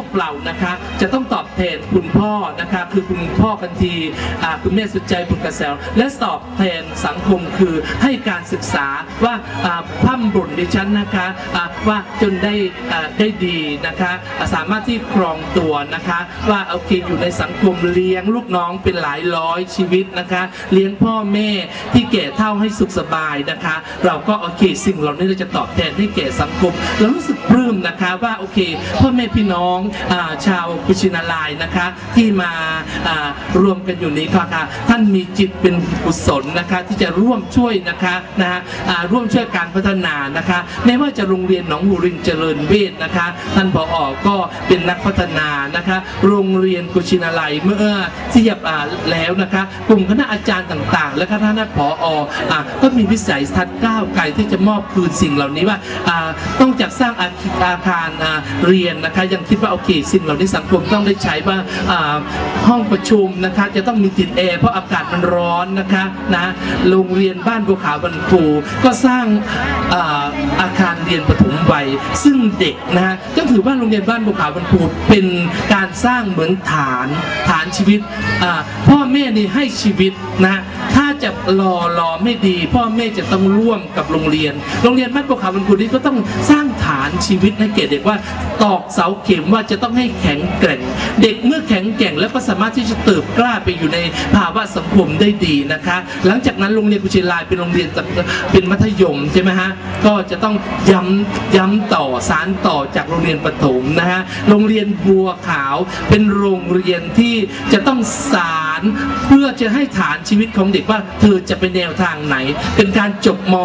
วกเรานะคะ จะต้องตอบแทนคุณพ่อนะคะคือคุณพ่อกันทีคุณแม่สุดใจบุญกระแสและตอบแทนสังคมคือให้การศึกษาว่าพร่ำบุญดิฉันนะคะว่าจนได้ได้ดีนะคะสามารถที่ครองตัวนะคะ ว่าโอเคอยู่ในสังคมเลี้ยงลูกน้องเป็นหลายร้อยชีวิตนะคะ เลี้ยงพ่อแม่ที่แก่เท่าให้สุขสบายนะคะ เราก็โอเคสิ่งเหล่านี้เราจะตอบแทนให้แก่สังคมเรารู้สึกปลื้มนะคะว่าโอเคพ่อแม่พี่น้องอาชาวกุชินาลายนะคะ ที่มาารวมกันอยู่นี้ค่ะค่ะท่านมีจิตเป็นกุศลนะคะ ที่จะร่วมช่วยนะคะนะฮะร่วมช่วยการพัฒนานะคะไม่ว่าจะโรงเรียนหนองหูริงเจริญเวทนะคะ ท่านผอก็เป็นนักพัฒนานะคะ โรงเรียนกุชินาลัยเมื่อเทียบอ่าแล้วนะคะ กลุ่มคณะอาจารย์ต่างๆ และคณะผออ่าก็มีวิสัยทัศน์ก้าวไกลที่จะมอบคืนสิ่งเหล่านี้ว่าต้องจากสร้างอาคอาคารเรียนนะคะยังคิดว่าโอเคสิ่งเหล่านี้สังคมต้องได้ใช้ว่าห้องประชุมนะคะจะต้องมีติดแอร์เพราะอากาศมันร้อนนะคะนะโรงเรียนบ้านบัวขาวบันครูก็สร้างอาอาคารเรียนปฐมวัยซึ่งเด็กนะฮะก็ถือว่าโรงเรียนบ้านบัวขาวบันครูเป็นการสร้างเหมือนฐานฐานชีวิตพ่อแม่นี่ให้ชีวิตนะฮะถ้า จะรอรอไม่ดี พ่อแม่จะต้องร่วมกับโรงเรียน โรงเรียนบ้านบัวขาวบันครูนี้ก็ต้องสร้างฐานชีวิตให้แก่เด็กว่าตอกเสาเข็มว่าจะต้องให้แข็งแกร่ง เด็กเมื่อแข็งแกร่งแล้วก็สามารถที่จะเติบกล้าไปอยู่ในภาวะสังคมได้ดีนะคะ หลังจากนั้นโรงเรียนกุชิลายเป็นโรงเรียนเป็นมัธยมใช่ไหมฮะก็จะต้องย้ำย้ำต่อสารต่อจากโรงเรียนประถมนะฮะโรงเรียนบัวขาวเป็นโรงเรียนที่จะต้องสารานเพื่อจะให้ฐานชีวิตของเด็กว่า เธอจะเป็นแนวทางไหน เป็นการจบม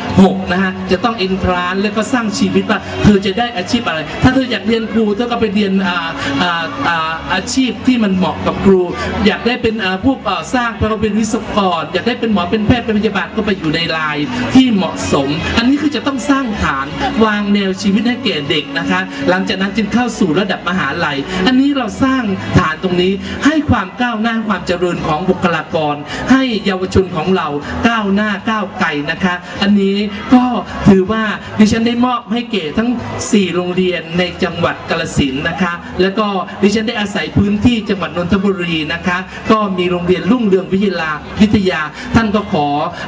.6 นะฮะจะต้องเอ็นทรานแล้วก็สร้างชีวิตว่า เธอจะได้อาชีพอะไร ถ้าเธออยากเรียนครูเธอก็ไปเรียนอ่าอ่าอ่าอาชีพที่มันเหมาะกับครู อยากได้เป็นผู้สร้างก็เป็นวิศวกร อยากได้เป็นหมอเป็นแพทย์เป็นพยาบาลก็ไปอยู่ในลายที่เหมาะสม อันนี้คือจะต้องสร้างฐานวางแนวชีวิตให้แก่เด็กนะคะ หลังจากนั้นจึงเข้าสู่ระดับมหาลัย อันนี้เราสร้างฐานตรงนี้ให้ความก้าวหน้าความเจริญของบุคลากร ให้เยาวชนของเราก้าวหน้าก้าวไกลนะคะ อันนี้ก็ถือว่าดิฉันได้มอบให้เก๋ทั้ง 4 โรงเรียนในจังหวัดกาฬสินนะคะ แล้วก็ดิฉันได้อาศัยพื้นที่จังหวัดนนทบุรีนะคะ ก็มีโรงเรียนรุ่งเรืองวิทยาวิทยา ท่านก็ขอ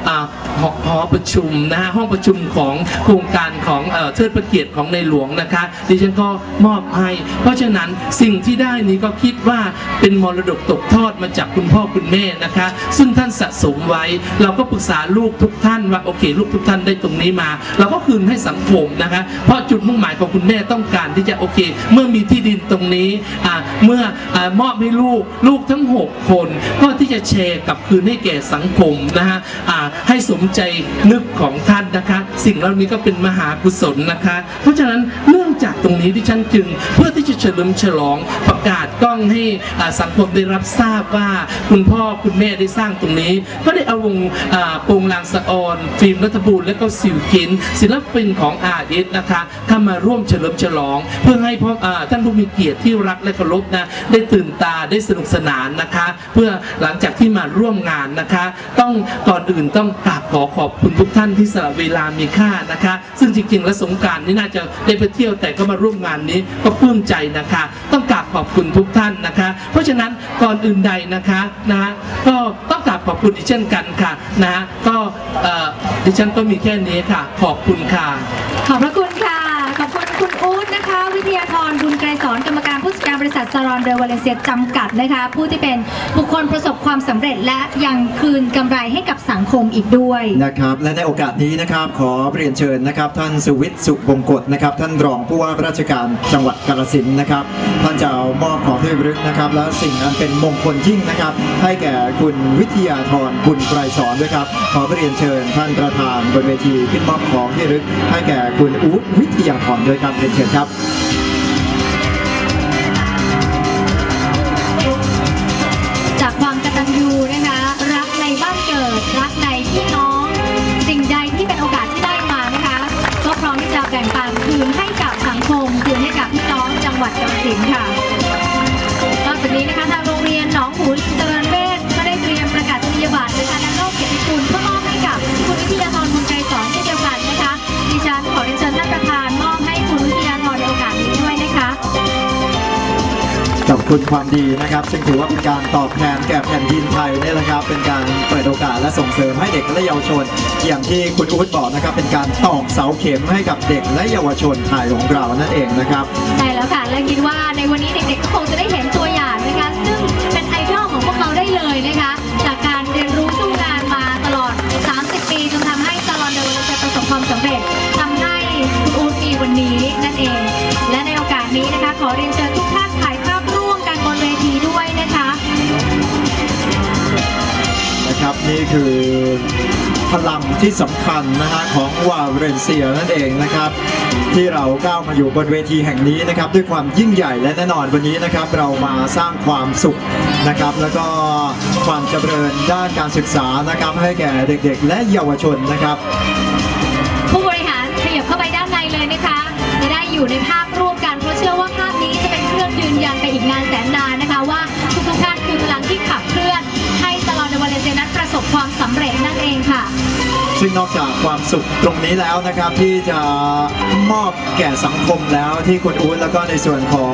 อหอหอประชุมนะฮะห้องประชุมของโครงการของเอ่อเทิดพระเกียรติของในหลวงนะคะ ดิฉันก็มอบให้ เพราะฉะนั้นสิ่งที่ได้นี้ก็คิดว่าเป็นมรดกตกทอดมาจากคุณพ่อคุณแม่นะคะ ซึ่งท่านสะสมไว้ เราก็ปรึกษาลูกทุกท่านว่าโอเค ลูกทุกท่านได้ตรงนี้มา เราก็คืนให้สังคมนะคะ เพราะจุดมุ่งหมายของคุณแม่ต้องการที่จะโอเค เมื่อมีที่ดินตรงนี้เมื่ออมอบให้ลูกลูกทั้ง 6 คน ก็ที่จะแชร์กับคืนให้แก่สังคมนะฮะให้สมใจนึกของท่านนะคะ สิ่งเหล่านี้ก็เป็นมหากุศลนะคะ เพราะฉะนั้นเนื่อง จากตรงนี้ที่ฉันจึง เพื่อที่จะเฉลิมฉลองประกาศกล้องให้สังคมได้รับทราบว่าคุณพ่อคุณแม่ได้สร้างตรงนี้ ก็ได้เอาวงโปรงลางสะออน ฟิล์มรัฐบูรและก็สิวคิน ศิลปินของอาเอสนะคะเข้ามาร่วมเฉลิมฉลอง เพื่อให้พ่อท่านผู้มีเกียรติที่รักและเคารพนะได้ตื่นตาได้สนุกสนานนะคะ เพื่อหลังจากที่มาร่วมงานนะคะ ต้องก่อนอื่นต้องกราบขอขอบคุณทุกท่านที่สละเวลามีค่านะคะ ซึ่งจริงๆแล้วสงการนี่น่าจะได้ไปเที่ยวแต่ก็มาร่วมงานนี้ก็ปลื้มใจนะคะ ต้องกราบขอบคุณทุกท่านนะคะ เพราะฉะนั้นก่อนอื่นใดนะคะนะก็ต้องกราบขอบคุณดิเช่นกันค่ะนะก็ดิฉันก็มีแค่นี้ค่ะ ขอบคุณค่ะ ขอบพระคุณค่ะขอบคุณ วิทยาธรบุญไกรสอนกรรมการผู้จัดการบริษัทซารอนเดอวาเลเซียจำกัดนะคะ ผู้ที่เป็นบุคคลประสบความสำเร็จและยังคืนกำไรให้กับสังคมอีกด้วย นะครับ และในโอกาสนี้นะครับขอเรียนเชิญนะครับ ท่านสุวิทย์สุบงกฎนะครับ ท่านรองผู้ว่าราชการจังหวัดกาฬสินธุ์นะครับ ท่านจะเอามอบของที่ระลึกนะครับ และสิ่งอันเป็นมงคลยิ่งนะครับ ให้แก่คุณวิทยาธรบุญไกรสอนด้วยครับ ขอเรียนเชิญท่านประธานบนเวทีขึ้นมอบของที่ระลึก ให้แก่คุณอู๊ดวิทยาธรด้วยครับเรียนเชิญครับ คุณความดีนะครับ ซึ่งถือว่าเป็นการตอบแทนแก่แผ่นดินไทยนี่แหละครับ เป็นการเปิดโอกาสและส่งเสริมให้เด็กและเยาวชน อย่างที่คุณอู๊ดบอกนะครับ เป็นการตอกเสาเข็มให้กับเด็กและเยาวชนไทยของเรานั่นเองนะครับใช่แล้วค่ะและคิดว่าในวันนี้เด็กๆก็คงจะได้เห็นตัวอย่างนะคะ ซึ่งเป็นไอดอลของพวกเราได้เลยนะคะ จากการเรียนรู้สู้งานมาตลอด 30 ปีจนทำให้ซาลอนเดอร์จะประสบความสำเร็จทำให้คุณอูดมีวันนี้นั่นเอง และในโอกาสนี้นะคะ ขอเรียนเชิญทุกท่าน นะครับนี่คือพลังที่สำคัญนะฮะของวาเรนเซียนั่นเองนะครับ ที่เราก้าวมาอยู่บนเวทีแห่งนี้นะครับ ด้วยความยิ่งใหญ่และแน่นอนวันนี้นะครับ เรามาสร้างความสุขนะครับ แล้วก็ความเจริญด้านการศึกษานะครับ ให้แก่เด็กๆ และเยาวชนนะครับ ผู้บริหารขยับเข้าไปด้านในเลยนะคะ จะได้อยู่ในภาพร่วมกันเพราะเชื่อว่าภาพนี้จะเป็นเครื่องยืนยันไปอีกนานแสนนาน ความสำเร็จนั่นเองค่ะ ซึ่งนอกจากความสุขตรงนี้แล้วนะครับ ที่จะมอบแก่สังคมแล้วที่คุณอู๊ดแล้วก็ในส่วนของ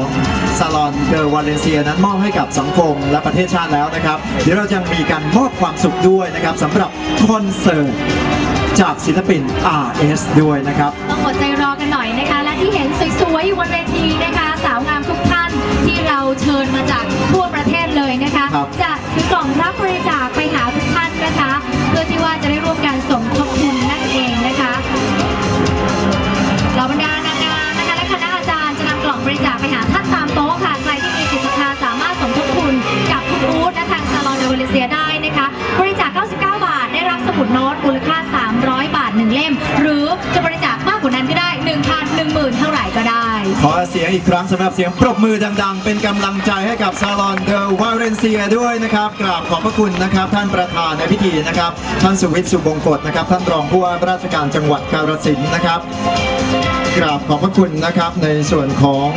ซาลอนเดอวาเลนเซียนั้นมอบให้กับสังคมและประเทศชาติแล้วนะครับ เดี๋ยวเราจะมีการมอบความสุขด้วยนะครับสำหรับคอนเสิร์ตจากศิลปิน RS ด้วยนะครับ ต้องอดใจรอกันหน่อยนะคะ และที่เห็นสวยๆอยู่บนเวทีนะคะ สาวงามทุกท่านที่เราเชิญมาจากทั่วประเทศเลยนะคะ ครับ จะถือกล่องรับบริจาคไปหาทุกท่าน นะคะ เพื่อที่ว่าจะได้ร่วมกันสมทบ ขอเสียงอีกครั้งสำหรับเสียงปรบมือดัง ๆ เป็นกำลังใจให้กับซาลอนเดอวาเรนเซียด้วยนะครับกราบขอบพระคุณนะครับ ท่านประธานในพิธีนะครับ ท่านสุวิทย์สุบงกตนะครับ ท่านรองผู้ว่าราชการจังหวัดกาฬสินธุ์นะครับ กราบขอบพระคุณนะครับในส่วนของ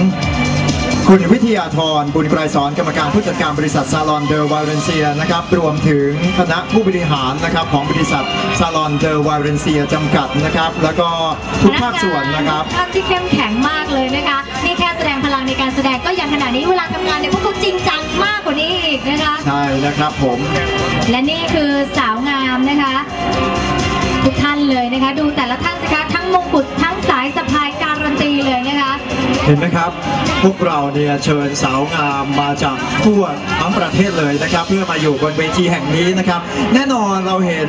คุณวิทยาธรบุญไกรสอนกรรมการผู้จัดการบริษัทซาลอนเดอวาเรนเซียนะครับรวมถึงคณะผู้บริหารนะครับของบริษัทซาลอนเดอวาเรนเซียจำกัดนะครับ แล้วก็ทุกภาคส่วนนะครับท่านที่เข้มแข็งมากเลยนะคะนี่แค่แสดงพลังในการแสดงก็ยังขนาดนี้เวลาทำงานเนี่ยพวกเขาจริงจังมากกว่านี้อีกนะคะใช่นะครับผม และนี่คือสาวงามนะคะ ทุกท่านเลยนะคะ ดูแต่ละท่านสิคะทั้งมงกุฎทั้งสายสะพายกา รันตีเลยนะคะเห็นไหมครับ พวกเราเนี่ยเชิญสาวงามมาจากทั่วทั้งประเทศเลยนะครับ เพื่อมาอยู่บนเวทีแห่งนี้นะครับ แน่นอนเราเห็น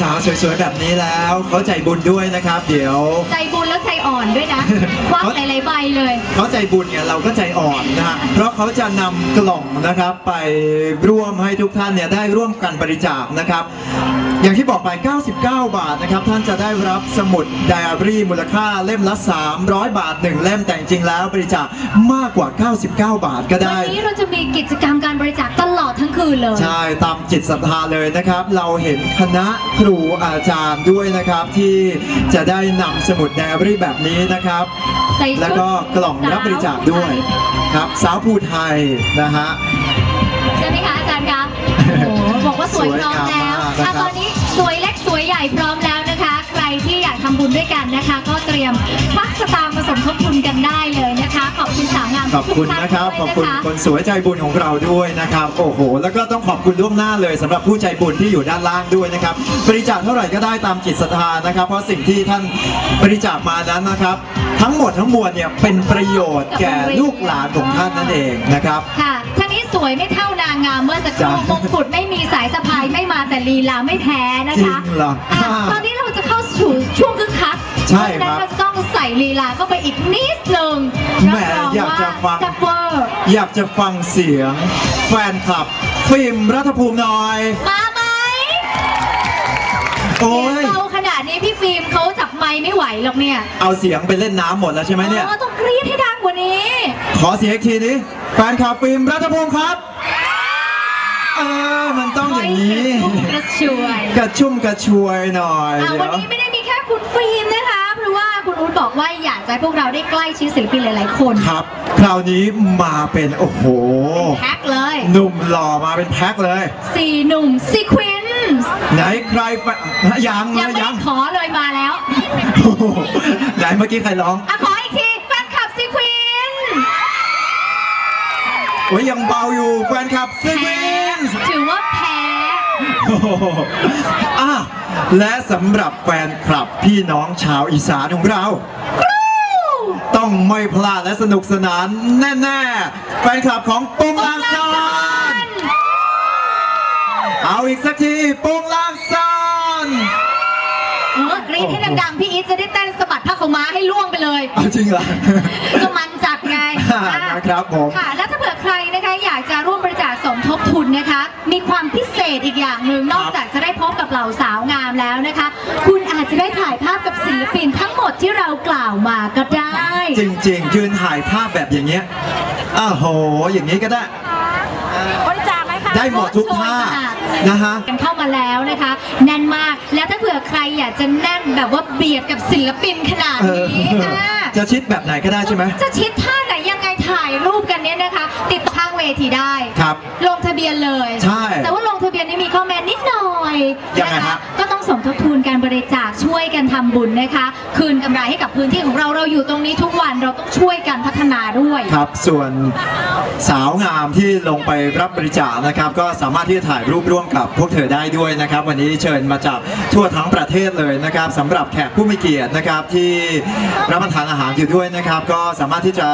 สาวๆสวยๆแบบนี้แล้วเขาใจบุญด้วยนะครับ เดี๋ยว ใจบุญและใจอ่อนด้วยนะวางหลายๆใบเลยเขาใจบุญเนี่ยเราก็ใจอ่อนนะฮะเพราะเขาจะนำกล่องนะครับไปร่วมให้ทุกท่านเนี่ยได้ร่วมกันบริจาคนะครับ อย่างที่บอกไป 99 บาทนะครับ ท่านจะได้รับสมุดไดอารี่มูลค่าเล่มละ 300 บาท 1 เล่มแต่จริงๆแล้วบริจาคมากกว่า 99 บาทก็วัได้นนี้เราจะมีกิจกรรมการบริจาคตลอดทั้งคืนเลย ใช่ ตามจิตศรัทธาเลยนะครับ เราเห็นคณะครูอาจารย์ด้วยนะครับ ที่จะได้นำสมุดไดอารี่แบบนี้นะครับ ใส่ชุด แล้วก็กล่องรับบริจาคด้วยครับสาวภูไทยนะฮะ อบคุณนะครับขทุอบกคุณท่านคด้วยนนะะสวยใจบุญของเราด้วยนะครับ โอ้โห แล้วก็ต้องขอบคุณล่วงหน้าเลยสำหรับผู้ใจบุญที่อยู่ด้านล่างด้วยนะครับ บริจาคเท่าไหร่ก็ได้ตามจิตศรัทธานะครับ เพราะสิ่งที่ท่านบริจาคมานั้นนะครับ ทั้งหมดทั้งมวลเนี่ยเป็นประโยชน์แก่ลูกหลานของท่านนั่นเองนะครับค่ะท่านนี้สวยไม่เท่านางงามเมื่อสักครู่จ้ะมงกุฎไม่มีสายสะพายไม่มาแต่ลีลาไม่แพ้นะจริคะงเหรออะตอนนี้เราจะเข้าสู่ช่วงคึกคักใช่เพราะฉะนั้นครับเราจะต้อง ใส่ลีลาเข้าไปอีกนิดนึงแหมรับรองอยากจะฟังแซ่บเวอร์ อยากจะฟังเสียง แฟนคลับ ฟิล์มรัฐภูมิหน่อย มาไหมโอ้เสียงยเบาขนาดนี้พี่ฟิล์มเขาจับไมค์ไม่ไหวหรอกเนี่ยเอาเสียงไปเล่นน้ำหมดแล้วใช่ไหมเนี่ยออต้องกรี๊ดให้ดังกว่านี้ ขอเสียงอีกทีนี้แฟนคลับฟิล์มรัฐภูมิครับ เออ มันต้องอย่างนี้ กระชวยกระชุ่มกระชวยหน่อยอะเดี๋วันยวนี้ไม่ได้มีแค่คุณฟิล์มนะคะ เพราะว่าคุณอู๊ดบอกว่าอยากจะให้พวกเราได้ใกล้ชิดศิลปินหลาย ๆ คนครับ คราวนี้มาเป็นโอ้โห แพ็คเลยหนุ่มหล่อมาเป็นแพ็คเลย สี่หนุ่มซีควินไหนใครไปยังยังนะไม่ยัได้งขอเลยมาแล้วโอ้โหไหนเมื่อกี้ใครร้องอะขออีกทีแฟนคลับซีควินโอ้ยยังเบาอยู่แฟนคลับซีควีนถือว่าแพ้ โอ้โหอะและสำหรับแฟนคลับพี่น้องชาวอีสานของเรา ต้องไม่พลาดและสนุกสนานแน่ๆ แฟนคลับของปุงลางซอนเอาอีกสักทีปุงลางซอนเออกรี๊ดให้ดังๆ พี่อีทจะได้เต้นสะบัดผ้าขาวม้าให้ล่วงไปเลย เอาจริงเหรอ ก็มันจัดไงนะครับผม ค่ะ แล้วถ้าเผื่อใครนะคะอยากจะร่วมบริจาคสมทบทุนนะคะ มีความพิเศ ษอีกอย่างหนึ่งนอกจากจะได้พบกับเหล่าสาวงามแล้วนะคะ คุณอาจจะได้ถ่ายภาพกับศิลปินทั้งหมดที่เรากล่าวมาก็ได้ จริง ๆ ยืนถ่ายภาพแบบอย่างเงี้ยอ้าวโห อย่างนี้ก็ได้ บริจาคไหมคะ ได้หมดทุกท่านะฮะกันเข้ามาแล้วนะคะ แน่นมากแล้วถ้าเผื่อใครอยากจะแน่นแบบว่าเบียดกับศิลปินขนาดเออนี้อะจะชิดแบบไหนก็ได้ใช่ไหม จะชิดท่าไหนยังไง ถ่ายรูปกันเนี่ยนะคะ ติดข้างเวทีได้ ครับ ลงทะเบียนเลย ใช่แต่ว่าลงทะเบียนนี่มีข้อแม้นิดหน่อยยังไงนะคะฮะก็ต้องสมทบทุนการบริจาคช่วยกันทำบุญนะคะ คืนกำไรให้กับพื้นที่ของเราเราอยู่ตรงนี้ทุกวันเราต้องช่วยกันพัฒนาด้วย ครับ ส่วนสาวงามที่ลงไปรับบริจาคนะครับ ก็สามารถที่จะถ่ายรูปร่วมกับพวกเธอได้ด้วยนะครับ วันนี้เชิญมาจากทั่วทั้งประเทศเลยนะครับสำหรับแขกผู้มีเกียรตินะครับที่รับประทานอาหารอยู่ด้วยนะครับ ก็สามารถที่จะ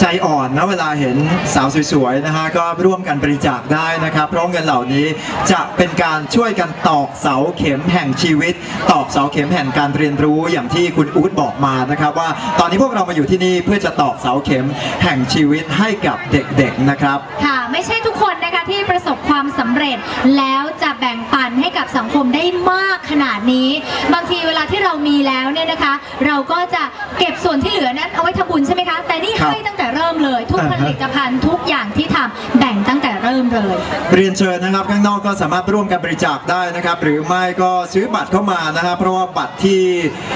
ใจอ่อนนะเวลาเห็นสาวสวยๆนะฮะก็ร่วมกันบริจาคได้นะครับ เพราะเงินเหล่านี้จะเป็นการช่วยกันตอกเสาเข็มแห่งชีวิต ตอกเสาเข็มแห่งการเรียนรู้อย่างที่คุณอู๊ดบอกมานะครับว่าตอนนี้พวกเรามาอยู่ที่นี่เพื่อจะตอกเสาเข็มแห่งชีวิตให้กับเด็กๆนะครับ ค่ะ ไม่ใช่ทุกคนนะคะที่ประสบความสำเร็จ แล้วจะแบ่งปันให้กับสังคมได้มากขนาดนี้ บางทีเวลาที่เรามีแล้วเนี่ยนะคะ เราก็จะเก็บส่วนที่เหลือนั้นเอาไว้ทำบุญใช่ไหมคะ แต่นี่ครับ ให้ตั้งแต่เริ่มเลย ทุกอ่าผฮะลิตภัณฑ์ทุกอย่างที่ทำแบ่งตั้งแต่เริ่มเลย เรียนเชิญนะครับข้างนอกก็สามารถร่วมกันบริจาคได้นะครับ หรือไม่ก็ซื้อบัตรเข้ามานะครับ เพราะว่าบัตรที่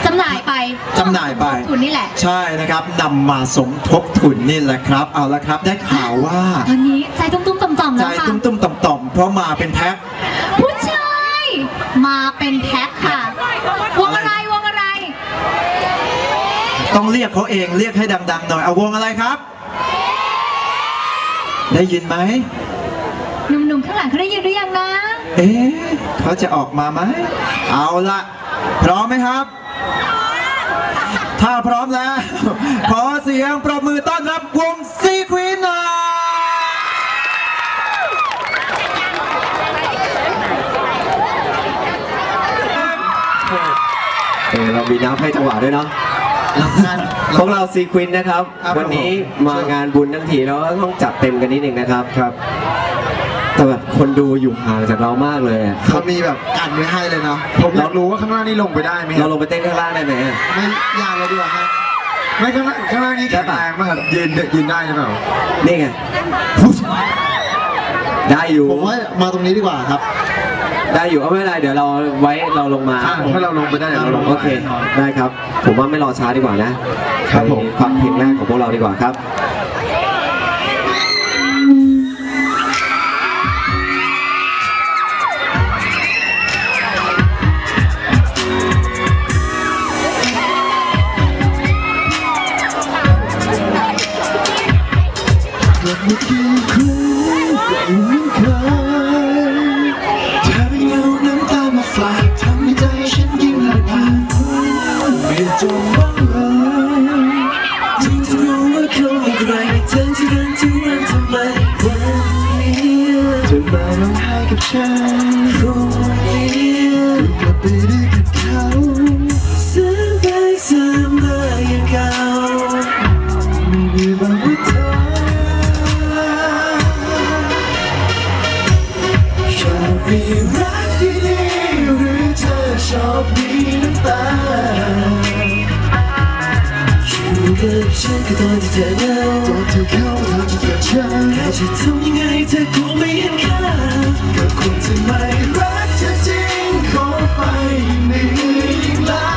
จำหน่ายไปจำหน่ายไปทุนนี่แหละ ใช่นะครับนำมาสมทบทุนนี่แหละครับ เอาละครับได้ข่าวว่าตอนนี้ใจตุ้มๆต่อมๆใจแล้วค่ะตุ้มๆต่อมๆเพราะมาเป็นแพ็คผู้ชายมาเป็นแพ็คค่ะวงอะไรวงอะไร ต้องเรียกเขาเองเรียกให้ดัง ๆ หน่อยเอาวงอะไรครับ ได้ยินไหมหนุ่มๆข้างหลังเขาได้ยินหรือยังนะ เอ๊ะเขาจะออกมาไหมเอาละพร้อมไหมครับ ถ้าพร้อมแล้ว ขอเสียงปรบมือต้อนรับวงซีควีนหน่อยเออเรามีน้ำให้จังหวะด้วยเนาะ พวกเราซีควินนะครับ ครับวันนี้ผมมางานบุญทั้งทีเราก็ต้องจัดเต็มกันนิดนึงนะครับครับ แต่แบบคนดูอยู่ห่างจากเรามากเลยอะเขามีแบบอ่านไว้ให้เลยเนาะผมอยากรู้ว่าข้างล่างนี่ลงไปได้ไหมคเรารับลงไปเต้นข้างล่างได้ไหมอะ ไม่ยากเลยดีกว่าครับไม่ข้างล่างข้างล่างนี่ได้แข็งปะแรงมากครับยืนยืนได้หรือเปล่านี่ไง ได้อยู่ ผมว่ามาตรงนี้ดีกว่าครับ ได้อยู่เอาไม่เป็นไรเดี๋ยวเราไว้เราลงมา อะถ้าเราลงไปได้เดี๋ยวเราลงโอเคได้ครับ ผมว่าไม่รอช้าดีกว่านะครับผม ไปฟังเพลงแรกของพวกเราดีกว่าครับเกิดมากี่ เธอเหงาตอนที่เขาทำจะเกิดฉันแค่จะทำยังไงเธอคงไม่เห็นค่ากับคนที่ไม่รักเธอจริงขอไปในยิ่งลา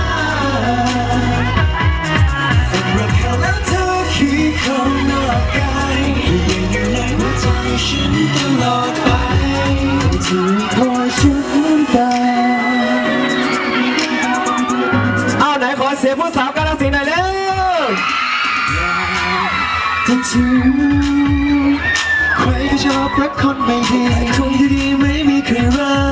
รักเขาแล้วเธอคือคนนอกกายยังอยู่ในหัวใจฉันตลอดไป ถึงใครก็ชอบรักคนไม่ดีคนดีไม่มีใครรัก